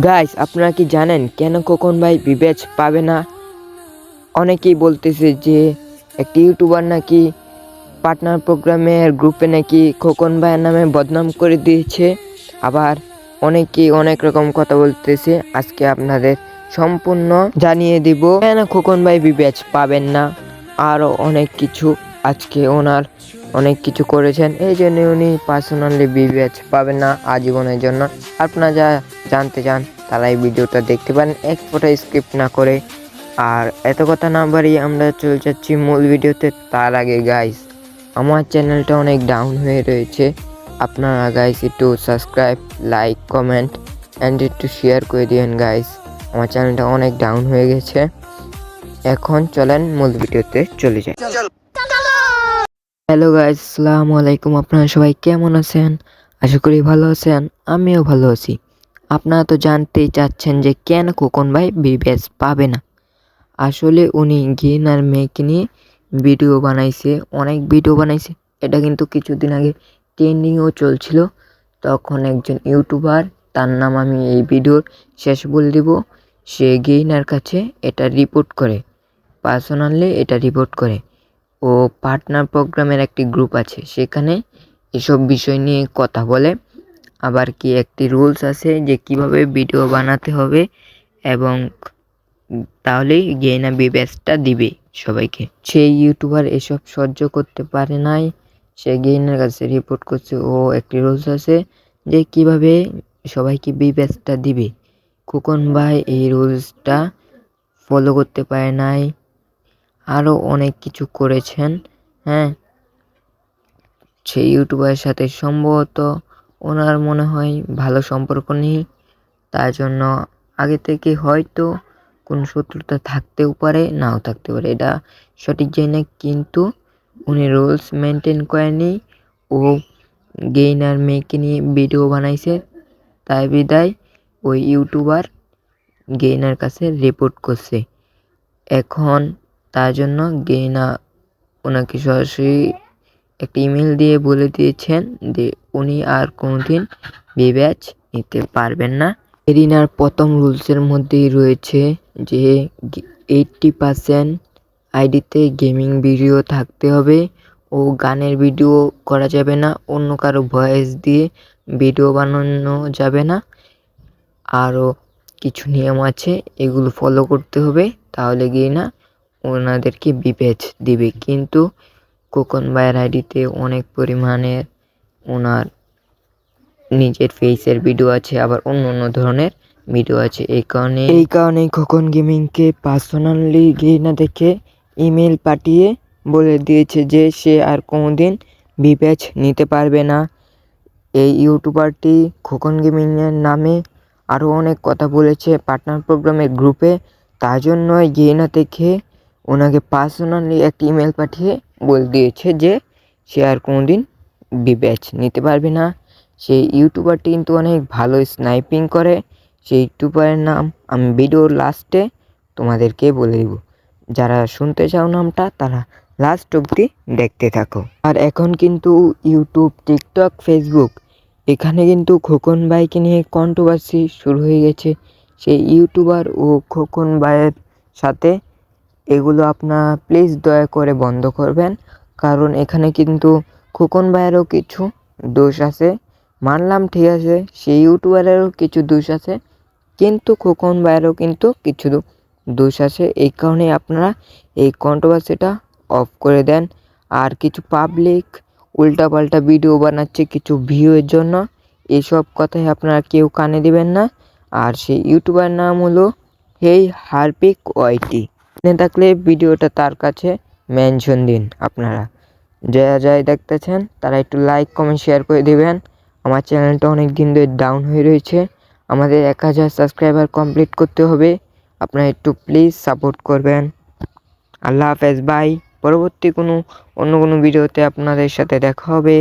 Guys আপনারা কি জানেন কেন খোকন ভাই বিবেচ পাবে না? অনেকেই বলতেছে যে একটি ইউটিউবার নাকি পার্টনার প্রোগ্রামের গ্রুপে নাকি খোকন ভাইয়ের নামে বদনাম করে দিয়েছে। আবার অনেকেই অনেক রকম কথা বলতেছে। আজকে আপনাদের সম্পূর্ণ জানিয়ে দিব কেন খোকন ভাই বিবেচ পাবেন না। আরও অনেক কিছু আজকে ওনার অনেক কিছু করেছেন। এই জন্য উনি পার্সোনালি বিবেচ পাবেন না আজীবনের জন্য। আপনারা যা জানতে চান তারা এই ভিডিওটা দেখতে পারেন। এক ফোটা স্কিপ না করে। আর এত কথা না বাড়িয়ে আমরা চলে যাচ্ছি মূল ভিডিওতে। তার আগে গাইস আমার চ্যানেলটা অনেক ডাউন হয়ে রয়েছে। আপনারা গাইস একটু সাবস্ক্রাইব লাইক কমেন্ট অ্যান্ড একটু শেয়ার করে দিয়েন গাইস আমার চ্যানেলটা অনেক ডাউন হয়ে গেছে। এখন চলেন মূল ভিডিওতে চলে যাই। হ্যালো গাইস আসসালামু আলাইকুম। আপনারা সবাই কেমন আছেন? আশা করি ভালো আছেন। আমিও ভালো আছি। আপনারা তো জানতেই চাচ্ছেন যে কেন খোকন ভাই বিবেস পাবে না। আসলে উনি গিন আর মেয়েকে নিয়ে ভিডিও বানাইছে, অনেক ভিডিও বানাইছে। এটা কিন্তু কিছুদিন আগে ট্রেন্ডিংও চলছিল। তখন একজন ইউটিউবার, তার নাম আমি এই ভিডিওর শেষ বলে দিব, সে গেইনার কাছে এটা রিপোর্ট করে। পার্সোনালি এটা রিপোর্ট করে। ও পার্টনার প্রোগ্রামের একটি গ্রুপ আছে, সেখানে এসব বিষয় নিয়ে কথা বলে। আবার কি একটি রুলস আছে যে কীভাবে ভিডিও বানাতে হবে এবং তাহলেই গেইনা বিবেচটা দিবে সবাইকে। সেই ইউটিউবার এসব সহ্য করতে পারে নাই। সে গেইনার কাছে রিপোর্ট করছে, ও একটি রুলস আছে যে কীভাবে সবাইকে বিবেচটা দিবে। খোকন ভাই এই রুলসটা ফলো করতে পারে নাই। আরও অনেক কিছু করেছেন হ্যাঁ। সেই ইউটিউবারের সাথে সম্ভবত ওনার মনে হয় ভালো সম্পর্ক নেই, তার জন্য আগে থেকে হয়তো কোনো শত্রুতা থাকতেও পারে, নাও থাকতে পারে। এটা সঠিক জানি না, কিন্তু উনি রুলস মেনটেন করেনি ও গেইনার মেয়েকে নিয়ে ভিডিও বানাইছে। তাই বিদায়, ওই ইউটিউবার গেইনার কাছে রিপোর্ট করছে। এখন তার জন্য গেইনা ওনাকে সরাসরি একটা ইমেল দিয়ে বলে দিয়েছেন যে উনি আর কোনোদিন বিব্যাচ নিতে পারবেন না। এরিনার প্রথম রুলসের মধ্যেই রয়েছে যে এইটটি পার্সেন্ট আইডিতে গেমিং ভিডিও থাকতে হবে ও গানের ভিডিও করা যাবে না, অন্য কারও ভয়েস দিয়ে ভিডিও বানানো যাবে না। আরও কিছু নিয়ম আছে, এগুলো ফলো করতে হবে, তাহলে গিয়ে না ওনাদেরকে বিবেচ দিবে। কিন্তু কোকন ভাইয়ের আইডিতে অনেক পরিমাণের ওনার নিজের ফেসের ভিডিও আছে, আবার অন্য অন্য ধরনের ভিডিও আছে। এই কারণে এই কারণে খোকন গেমিংকে পার্সোনালি গিয়ে না দেখে ইমেল পাঠিয়ে বলে দিয়েছে যে সে আর কোনোদিন বিপ্যাচ নিতে পারবে না। এই ইউটিউবারটি খোকন গেমিংয়ের নামে আরও অনেক কথা বলেছে পার্টনার প্রোগ্রামের গ্রুপে তার জন্য গিয়েনা থেকে ওনাকে পার্সোনালি একটি ইমেল পাঠিয়ে বলে দিয়েছে যে সে আর কোনোদিন বিব্যাচ নিতে পারবে না। সেই ইউটিউবারটি কিন্তু অনেক ভালো স্নাইপিং করে। সেই ইউটিউবারের নাম আমি ভিডিওর লাস্টে তোমাদেরকে বলে দিব। যারা শুনতে চাও নামটা, তারা লাস্ট অবধি দেখতে থাকো। আর এখন কিন্তু ইউটিউব, টিকটক ফেসবুক এখানে কিন্তু খোকন ভাইকে নিয়ে কন্ট্রোভার্সি শুরু হয়ে গেছে। সেই ইউটিউবার ও খোকন ভাইয়ের সাথে এগুলো আপনারা প্লিজ দয়া করে বন্ধ করবেন। কারণ এখানে কিন্তু খোকন ভাইয়েরও কিছু দোষ আছে। মানলাম ঠিক আছে, সেই ইউটিউবারেরও কিছু দোষ আছে, কিন্তু খোকন ভাইয়েরও কিন্তু কিছু দোষ আছে। এই কারণে আপনারা এই কন্ট্রোভার্সিটা অফ করে দেন। আর কিছু পাবলিক উল্টাপাল্টা ভিডিও বানাচ্ছে কিছু ভিউয়ের জন্য, এসব কথাই আপনারা কেউ কানে দিবেন না। আর সেই ইউটিউবার নাম হলো হেই হারপিক ওয়াইটি। জেনে থাকলে ভিডিওটা তার কাছে মেনশন দিন আপনারা। যারা যাই দেখতেছেন, তারা একটু লাইক কমেন্ট শেয়ার করে দেবেন। আমার চ্যানেলটা অনেক দিন ধরে ডাউন হয়ে রয়েছে। আমাদের এক হাজার সাবস্ক্রাইবার কমপ্লিট করতে হবে। আপনারা একটু প্লিজ সাপোর্ট করবেন। আল্লাহ হাফেজ বাই পরবর্তী কোনো, অন্য কোনো ভিডিওতে আপনাদের সাথে দেখা হবে।